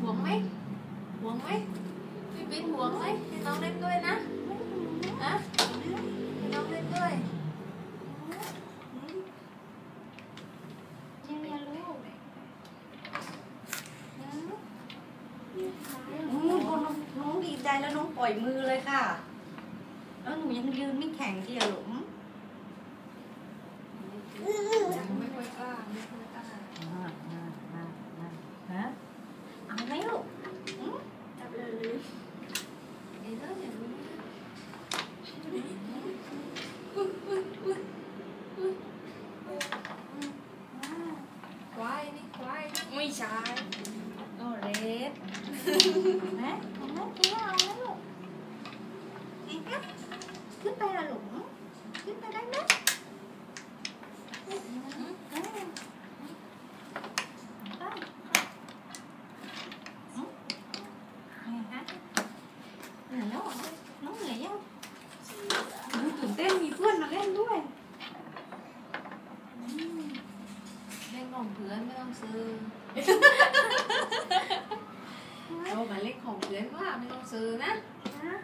ห่วงไหมห่วงไหมพี่ปิ๊นห่วงไหมให้น้องเล่นด้วยนะฮะให้น้องเล่นด้วยยังไงลูกน้องดีใจแล้วน้องปล่อยมือเลยค่ะ แล้วหนูยังยืนไม่แข็งเดียวหรอ ยังไม่ค่อยกล้าไม่ค่อยกล้า ฮะเอาไหมลูก จับเลยเลย เอ้ยแล้วอย่างนี้ควายนี่ควายนี่ ไม่ใช่โอ้เรดนะเอาไหมคิดว่าเอาไหมลูกไงคะขึ้นไปละลูกขึ้นไปได้ไหมเออได้อืมไงคะเหนื่อยแล้วเหรอน้องเหนื่อยยังหนูตื่นเต้นมีเพื่อนมาเล่นด้วยอืม เล่น ของเพื่อนไม่ต้องซื้อเอาหมายเลขของเพื่อนว่าไม่ต้องซื้อนะนะ